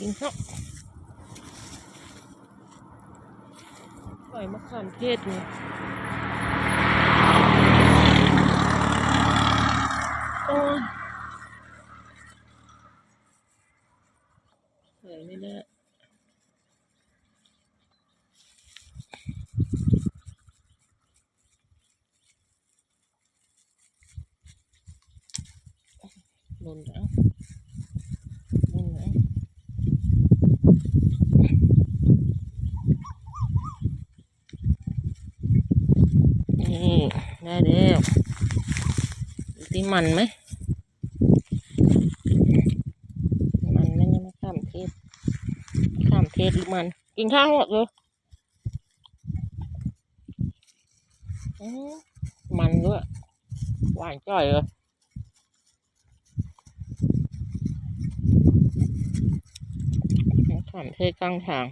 กินข้าวใส่มะขามเทศเนี่ยโอ้ยใส่ไม่ได้หล่นแล้วหล่นแล้ว นี่ได้แล้ว ที่มันไหมมันไหม่เนี่ยมะขามเทศมะขามเทศหรือมัน กินข้าวหมดเลยอื้อมันด้วยหวานจ่อยเลยมะขามเทศกลางทาง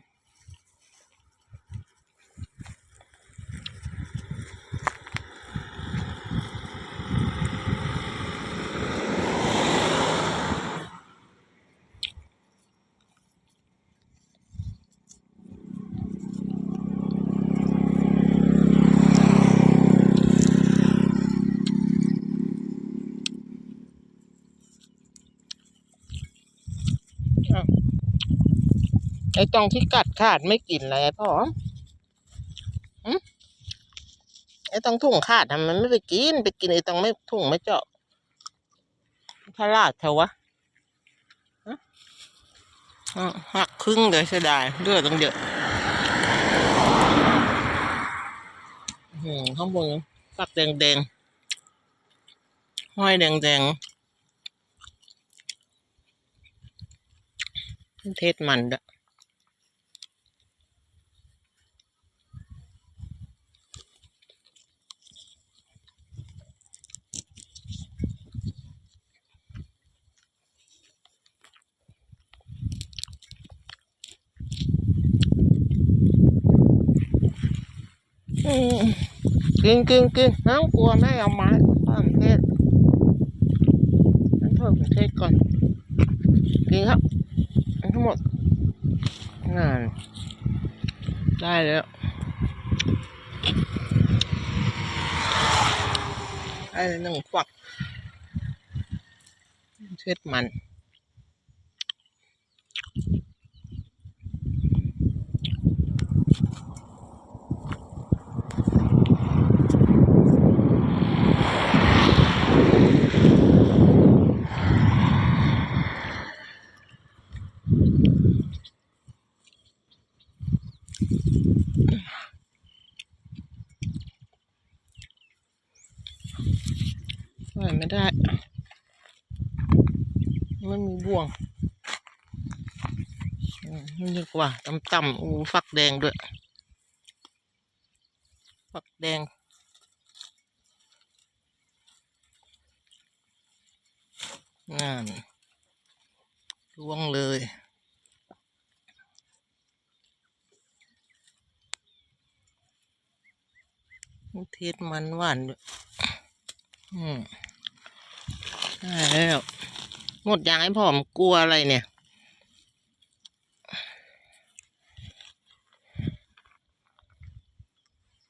ไอ้ตรงที่กัดขาดไม่กินเลยพ่อไอ้ตรงถุงขาดทำไมันไม่ไปกิน ไปกินไอ้ตรงไม่ถุงไม่เจาะพลาดเถอะวะหักครึ่งเลยเสียดายเลือดต้องเยอะห้อหืมข้างบนฝักแดงแดงๆห้อยแดงแดงๆ เทศมันด้วยอืมกินกินกินน้ำกลัวแม่เอาไม้ข้ามเทศนั่นเพิ่มเทศก่อน กินครับอัน ทั้งหมดนั่นได้แล้วได้หนึ่งฝักเข็ดมัน ไม่ได้ไม่มีบ่วงอืมนี่ดีกว่าต่ำๆอู้ฝักแดงด้วยฝักแดงนั่นร่วงเลยเทศมันหวานด้วยอืม ได้แล้วหมดยังไอ้ผอมกลัวอะไรเนี่ย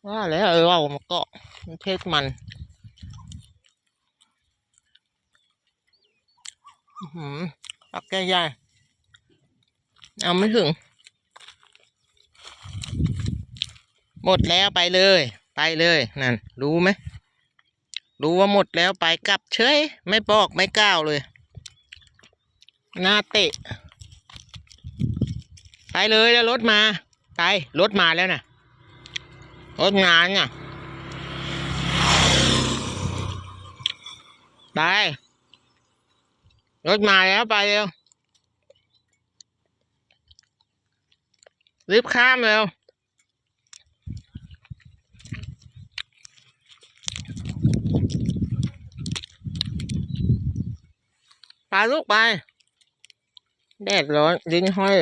ว่าแล้วเออเอามาเกาะมันเทศมันอือหือปักแก้ยายเอาไม่ถึง หมดแล้วไปเลย ไปเลย นั่น รู้ไหม รู้ว่าหมดแล้วไปกลับเฉย ไม่บอกไม่กล่าวเลยหน้าเตะ ไปเลยแล้วรถมา ไป รถมาแล้วนะรถงานน่ะ ไป รถมาแล้วไปเร็วรีบข้ามเร็ว พาลูกไป แดดร้อนดิ้นห้อย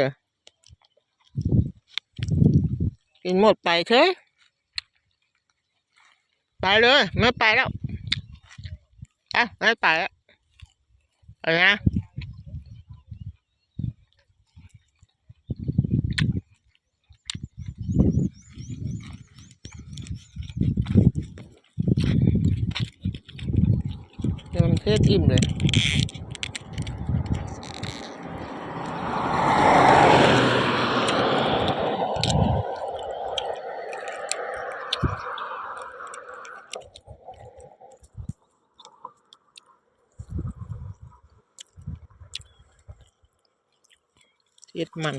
กินหมดไปเถอะไปเลย ไม่ไปแล้วอะไม่ไปแล้วอะไรนะเทศอิ่มเลย เทศมัน